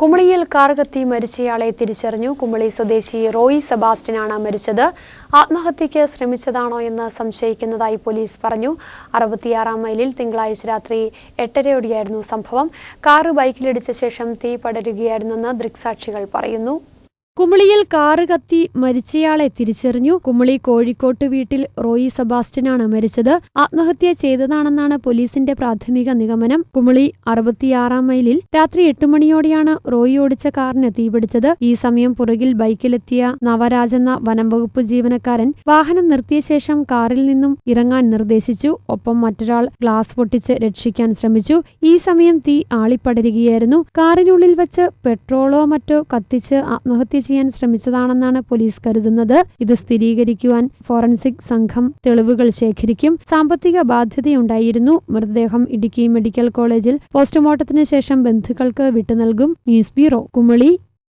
കുമളിയിൽ കാറുകത്തി കത്തി മരിച്ചയാളെ തിരിച്ചറിഞ്ഞു. കുമളി സ്വദേശി റോയി സെബാസ്റ്റ്യനാണ് മരിച്ചത്. ആത്മഹത്യയ്ക്ക് ശ്രമിച്ചതാണോ എന്ന് സംശയിക്കുന്നതായി പോലീസ് പറഞ്ഞു. അറുപത്തിയാറാം മൈലിൽ തിങ്കളാഴ്ച രാത്രി എട്ടരയോടെയായിരുന്നു സംഭവം. കാറ് ബൈക്കിലിടിച്ച ശേഷം തീ പടരുകയായിരുന്നെന്ന് ദൃക്സാക്ഷികൾ പറയുന്നു. കുമളിയിൽ കാറ് കത്തി മരിച്ചയാളെ തിരിച്ചറിഞ്ഞു. കുമളി കോഴിക്കോട്ട് വീട്ടിൽ റോയി സെബാസ്റ്റ്യനാണ് മരിച്ചത്. ആത്മഹത്യ ചെയ്തതാണെന്നാണ് പോലീസിന്റെ പ്രാഥമിക നിഗമനം. കുമളി അറുപത്തിയാറാം മൈലിൽ രാത്രി എട്ട് മണിയോടെയാണ് റോയി ഓടിച്ച കാറിന് തീപിടിച്ചത്. ഈ സമയം പുറകിൽ ബൈക്കിലെത്തിയ നവരാജ് എന്ന വനംവകുപ്പ് ജീവനക്കാരൻ വാഹനം നിർത്തിയ ശേഷം കാറിൽ നിന്നും ഇറങ്ങാൻ നിർദ്ദേശിച്ചു. ഒപ്പം മറ്റൊരാൾ ഗ്ലാസ് പൊട്ടിച്ച് രക്ഷിക്കാൻ ശ്രമിച്ചു. ഈ സമയം തീ ആളിപ്പടരുകയായിരുന്നു. കാറിനുള്ളിൽ വച്ച് പെട്രോളോ മറ്റോ കത്തിച്ച് ആത്മഹത്യ ചെയ്യാൻ ശ്രമിച്ചതാണെന്നാണ് പോലീസ് കരുതുന്നത്. ഇത് സ്ഥിരീകരിക്കുവാൻ ഫോറൻസിക് സംഘം തെളിവുകൾ ശേഖരിക്കും. സാമ്പത്തിക ബാധ്യതയുണ്ടായിരുന്നു. മൃതദേഹം ഇടുക്കി മെഡിക്കൽ കോളേജിൽ പോസ്റ്റ്മോർട്ടത്തിന് ശേഷം ബന്ധുക്കൾക്ക് വിട്ടുനൽകും ന്യൂസ് ബ്യൂറോ കുമളി.